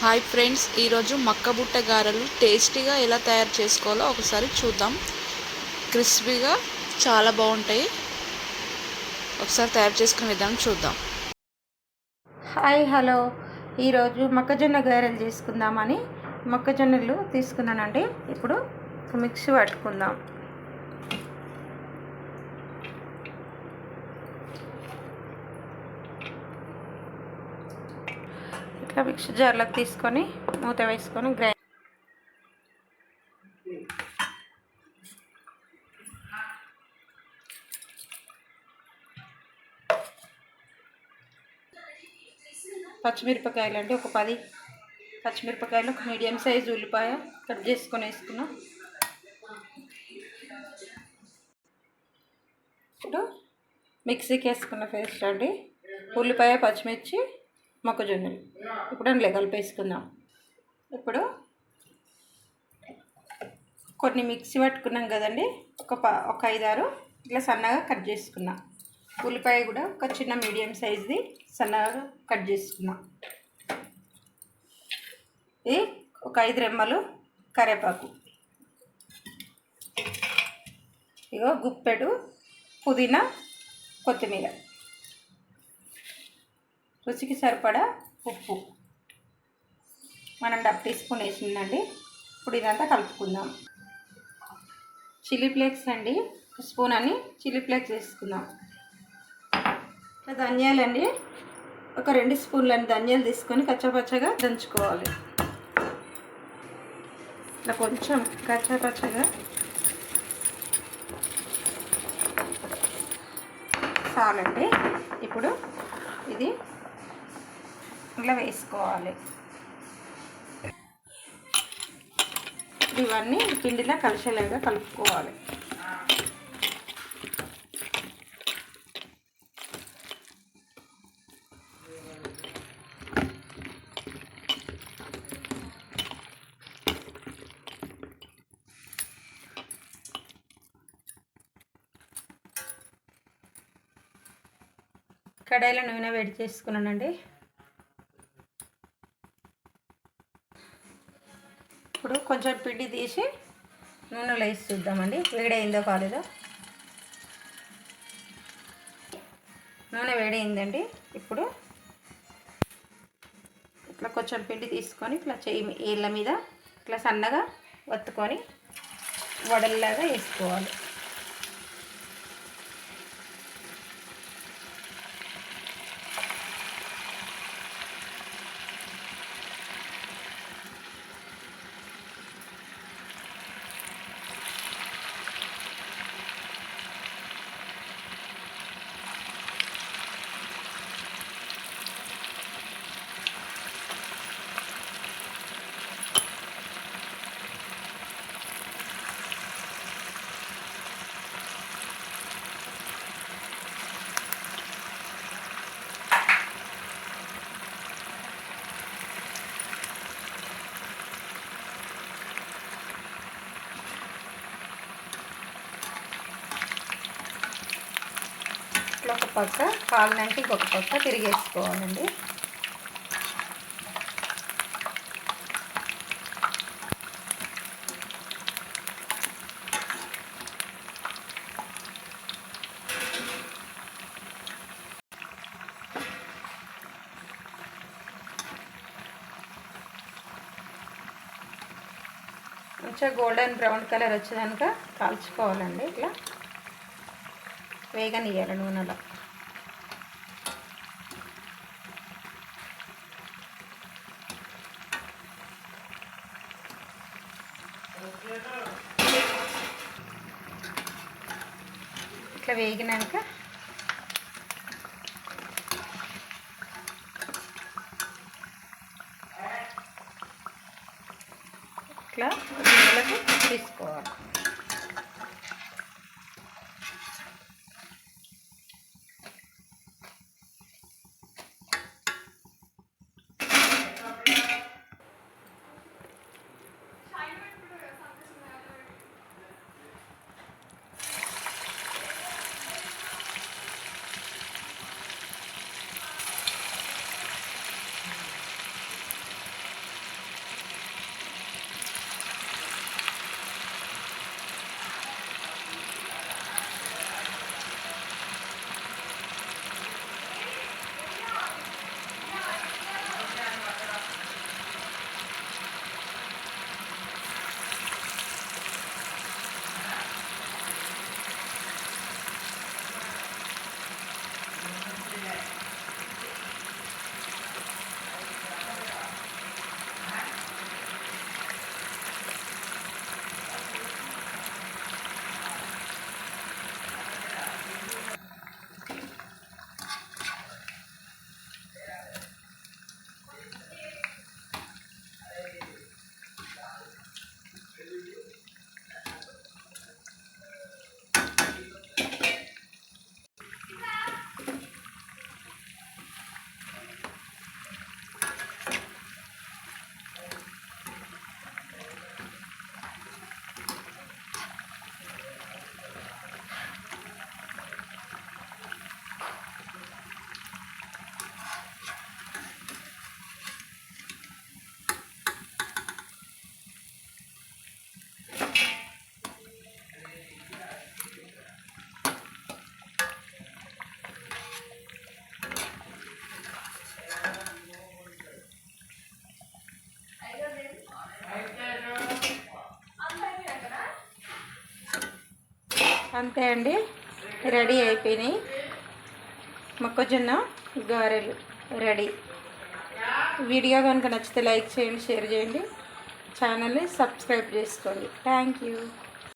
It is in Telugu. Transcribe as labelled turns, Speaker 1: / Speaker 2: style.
Speaker 1: హాయ్ ఫ్రెండ్స్ ఈరోజు మక్కబుట్ట గారెలు టేస్టీగా ఎలా తయారు చేసుకోవాలో ఒకసారి చూద్దాం. క్రిస్పీగా చాలా బాగుంటాయి. ఒకసారి తయారు చేసుకునే విధానం చూద్దాం.
Speaker 2: Hi hello. ఈరోజు మొక్కజొన్న గారెలు చేసుకుందామని మొక్కజొన్నలు తీసుకున్నానండి. ఇప్పుడు మిక్సీ పట్టుకుందాం. ఇట్లా మిక్సీ జార్లోకి తీసుకొని మూత వేసుకొని గ్రైండ్ పచ్చిమిరపకాయలు అంటే ఒక పది పచ్చిమిరపకాయలు ఒక మీడియం సైజు ఉల్లిపాయ కట్ చేసుకొని వేసుకున్నాం. ఇప్పుడు మిక్సీకి వేసుకున్న పేస్ట్ అండి. ఉల్లిపాయ పచ్చిమిర్చి మొక్కజొన్నలు. ఇప్పుడు అందులో కలిపేసుకుందాం. ఇప్పుడు కొన్ని మిక్సీ పట్టుకున్నాం కదండి. ఒక ప ఒక ఐదారు ఇట్లా సన్నగా కట్ చేసుకున్నాం. ఉల్లిపాయ కూడా ఒక చిన్న మీడియం సైజ్ది సన్నగా కట్ చేసుకున్నాం. ఇది ఒక ఐదు రెమ్మలు కరివేపాకు ఇగో గుప్పెడు పుదీనా కొత్తిమీర. రుచికి సరిపడా ఉప్పు. మనం డబ్ టీ స్పూన్ వేసిందండి. ఇప్పుడు ఇదంతా కలుపుకుందాం. చిల్లీ ఫ్లేక్స్ అండి. స్పూన్ అని చిల్లీ ఫ్లేక్స్ వేసుకుందాం. ధనియాలండి ఒక రెండు స్పూన్లని ధనియాలు తీసుకొని కచ్చపచ్చగా దంచుకోవాలి. ఇట్లా కొంచెం కచ్చపచ్చగా చాలండి ఇప్పుడు ఇది ఇలా వేసుకోవాలి. ఇవన్నీ పిండిలో కలిసేలాగా కలుపుకోవాలి. కడాయిలో నూనె వేడి చేసుకున్నానండి. కొంచెం పిండి తీసి నూనెలో వేసి చూద్దామండి. వేడైందో కాలేదో. నూనె వేడైందండి. ఇప్పుడు ఇట్లా కొంచెం పిండి తీసుకొని ఇట్లా చేయి ఏళ్ళ మీద ఇట్లా సన్నగా వత్తుకొని వడల్లాగా వేసుకోవాలి. ఇట్లా ఒక పక్క కాలినాక ఇంకొక పక్క తిరిగేసుకోవాలండి. మంచిగా గోల్డెన్ బ్రౌన్ కలర్ వచ్చేదాక కాల్చుకోవాలండి ఇట్లా. వేగనియ్యాలి నూనెలో ఇట్లా వేగినాక ఇట్లా గిన్నెలకు తీసుకోవాలి అంతే అండి. రెడీ అయిపోయినాయి. మొక్కజొన్న గారెలు రెడీ. వీడియో కనుక నచ్చితే లైక్ చేయండి షేర్ చేయండి. ఛానల్ని సబ్స్క్రైబ్ చేసుకోండి. Thank you.